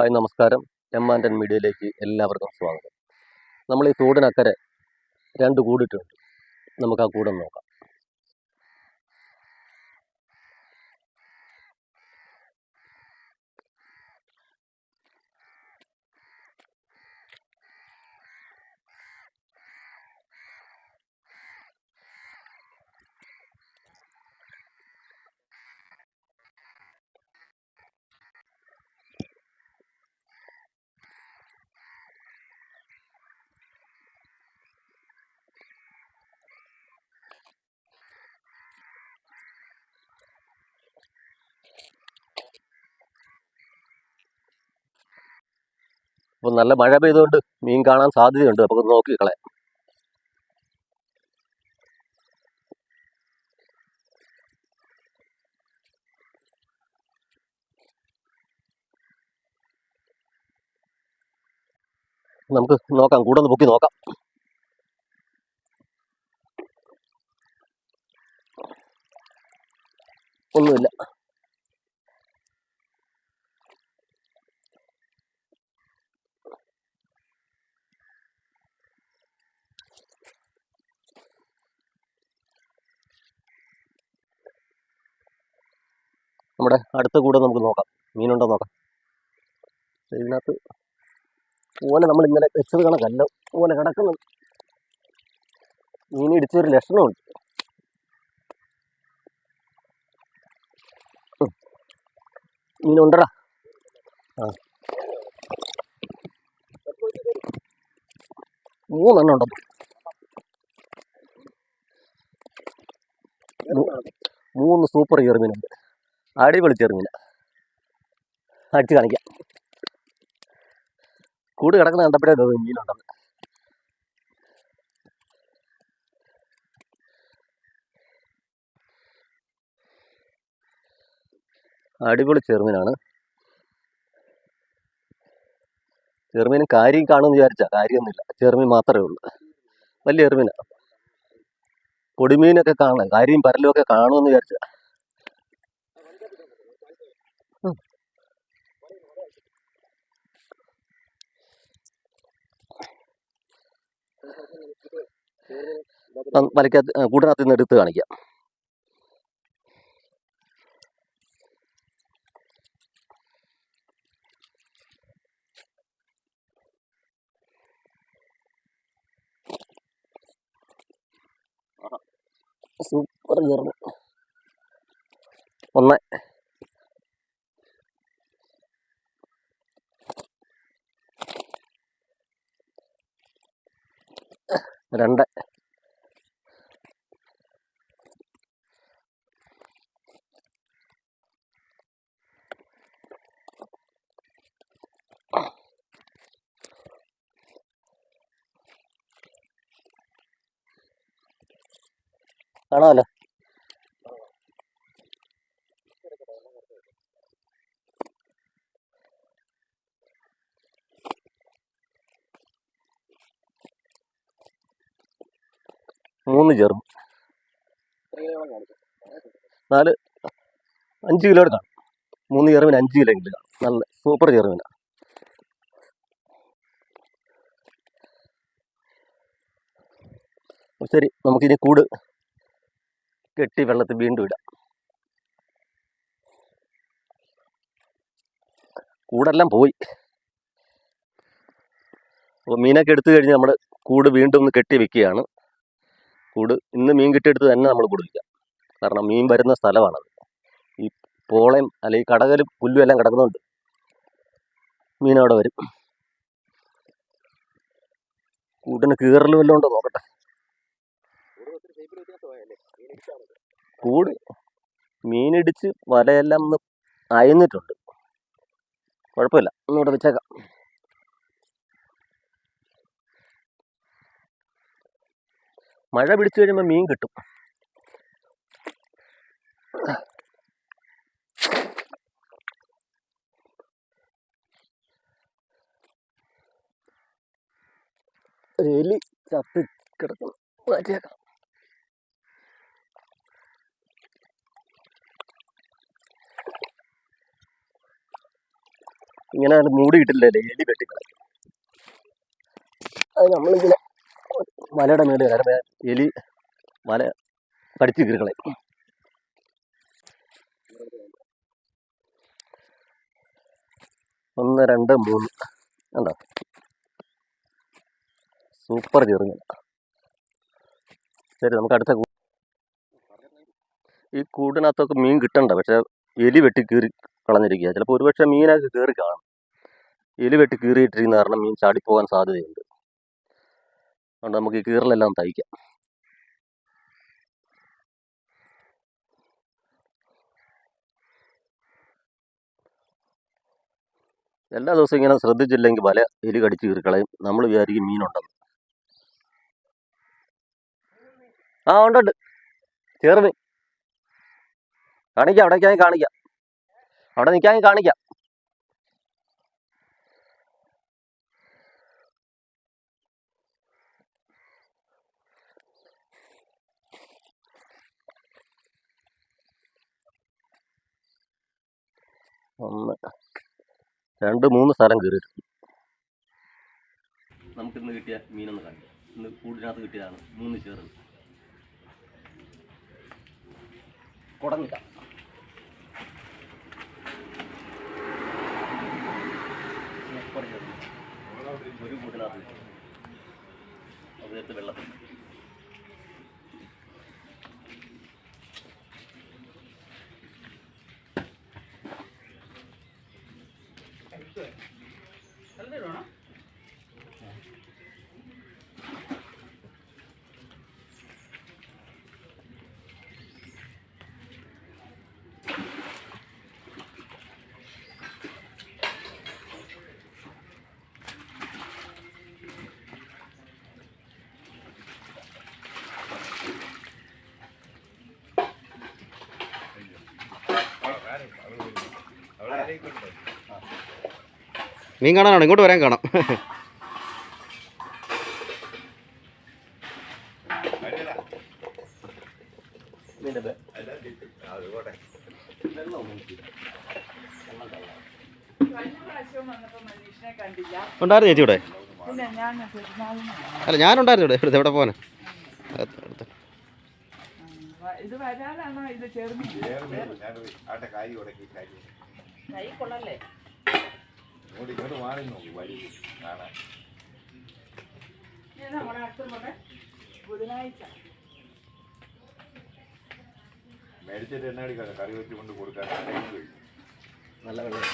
Hi നമസ്കാരം. M and N മീഡിയയിലേക്ക് എല്ലാവർക്കും സ്വാഗതം. നമ്മൾ ഈ തോടിനക്കരെ രണ്ട് കൂടിയിട്ടുണ്ട്. നമുക്ക് ആ കൂടം നോക്കാം. അപ്പോൾ നല്ല മഴ പെയ്തുകൊണ്ട് മീൻ കാണാൻ സാധ്യതയുണ്ട്. നമുക്ക് നോക്കി കളയാം. നമുക്ക് നോക്കാം. കൂടെ ഒന്ന് പൊക്കി നോക്കാം. ഒന്നുമില്ല. നമ്മുടെ അടുത്ത കൂടെ നമുക്ക് നോക്കാം. മീനുണ്ടോ നോക്കാം. ഇതിനകത്ത് ഓല നമ്മൾ ഇന്നലെ വെച്ചത് കണക്കല്ല ഓല കിടക്കുന്നത്. മീൻ ഇടിച്ചൊരു ലക്ഷണമുണ്ട്. മീനുണ്ടടാ. ആ. മൂന്നെണ്ണം ഉണ്ടോ മൂന്ന് സൂപ്പർ ചെറുമീനുണ്ട് അടിപൊളി ചെറുമീന അടിച്ച് കാണിക്കാം. കൂട് കിടക്കുന്ന കണ്ടപ്പോഴേ തോന്നി മീനുണ്ടെന്ന് അടിപൊളി ചെറുമീനാണ് ചെറുമീനും കാര്യം കാണുമെന്ന് വിചാരിച്ചാൽ കാര്യമൊന്നുമില്ല. ചെറുമീൻ മാത്രമേ ഉള്ളൂ. വലിയ ചെറുമീനാണ് പൊടിമീനൊക്കെ കാണാം കാര്യം പരലുമൊക്കെ കാണുമെന്ന് വിചാരിച്ച. വലക്കകത്ത് കൂടിനകത്ത് നിന്ന് എടുത്ത് കാണിക്കാം. സൂപ്പർ ചെറുത് ഒന്ന്. രണ്ട്. കാണാമല്ലോ. മൂന്ന് ചേർന്ന് നാല്. അഞ്ച് കിലോ എടുക്കാം. മൂന്ന് ചെറുവിന് അഞ്ച് കിലോ എങ്കിലും കാണും നല്ല സൂപ്പർ ചെറുവിന. ശരി നമുക്കിനി കൂട് കെട്ടി വെള്ളത്തിൽ വീണ്ടും ഇടാം. കൂടെല്ലാം പോയി. അപ്പോൾ മീനൊക്കെ എടുത്തു കഴിഞ്ഞ് നമ്മൾ കൂട് വീണ്ടും ഒന്ന് കെട്ടി വെക്കുകയാണ്. കൂട് ഇന്ന് മീൻ കിട്ടിയെടുത്ത് തന്നെ നമ്മൾ കൊടുക്കുക കാരണം മീൻ വരുന്ന സ്ഥലമാണത്. ഈ പോളയും അല്ലെങ്കിൽ കടകലും പുല്ലും എല്ലാം കിടക്കുന്നുണ്ട് മീൻ അവിടെ വരും. കൂട്ടിന് കീറൽ എല്ലാം ഉണ്ടോ നോക്കട്ടെ. കൂട് മീനിടിച്ച് വലയെല്ലാം ഒന്ന് അയന്നിട്ടുണ്ട് കുഴപ്പമില്ല. ഒന്നുകൂടെ വെച്ചേക്കാം. മഴ പിടിച്ചു കഴിയുമ്പോൾ മീൻ കിട്ടും. എലി ചത്ത് കിടക്കണം മാറ്റിയേക്കാം. ഇങ്ങനെ മൂടിയിട്ടില്ലല്ലേ എലി വെട്ടിക്കളയും അത് നമ്മളിങ്ങനെ മലയുടെ മേളിൽ കാരണം എലി മല കടിച്ചു കീറുകളെ ഒന്ന് രണ്ട് മൂന്ന്. കണ്ടോ? സൂപ്പർ ചെറുങ്ങ. ശരി നമുക്ക് അടുത്ത ഈ കൂടിനകത്തൊക്കെ മീൻ കിട്ടണ്ട. പക്ഷെ എലി വെട്ടി കീറി കളഞ്ഞിരിക്കുക ചിലപ്പോൾ ഒരുപക്ഷെ മീനൊക്കെ കയറി കാണും. എലി വെട്ടി കീറിയിട്ടിരിക്കുന്ന കാരണം മീൻ ചാടിപ്പോകാൻ സാധ്യതയുണ്ട്. അതുകൊണ്ട് നമുക്ക് ഈ കീറലെല്ലാം തയ്ക്കാം. എല്ലാ ദിവസവും ഇങ്ങനെ ശ്രദ്ധിച്ചില്ലെങ്കിൽ വല എലി കടിച്ച് കീറിക്കളയും. നമ്മൾ വിചാരിക്കും മീനുണ്ടെന്ന്. ആ ഉണ്ടുണ്ട്. ചേർന്ന് കാണിക്കാം അവിടെ നിൽക്കാൻ കാണിക്കാം. അവിടെ നിൽക്കാൻ കാണിക്കാം. ഒന്ന് രണ്ട് മൂന്ന് സ്ഥലം കയറിയിട്ടുണ്ട് നമുക്ക് ഇന്ന് കിട്ടിയ മീനൊന്ന് കാണിക്കാം. ഇന്ന് കൂടിനകത്ത് കിട്ടിയതാണ് മൂന്ന് ചേറ് കുടങ്ങില്ല ഒരു കൂട്ടിനകത്ത് അദ്ദേഹത്തെ അത് മീൻ കാണാനാണ് ഇങ്ങോട്ട് വരാൻ കാണാം. ഉണ്ടായിരുന്നു ചേച്ചി ഇവിടെ. അല്ല ഞാനുണ്ടായിരുന്നു ഇവിടെ. ഇവിടുത്തെ എവിടെ പോകാൻ ഇത് വരാനാണോ? ഇത് ചേർന്നില്ല കൈ കൊള്ളല്ലേ? ഇത് മാറി നോക്കി വഴി കാണാൻ. മേടിച്ചിട്ട് എണ്ണ അടിക്കാതെ കറി വെച്ച് കൊണ്ട് കൊടുക്കാൻ നല്ല വെള്ളം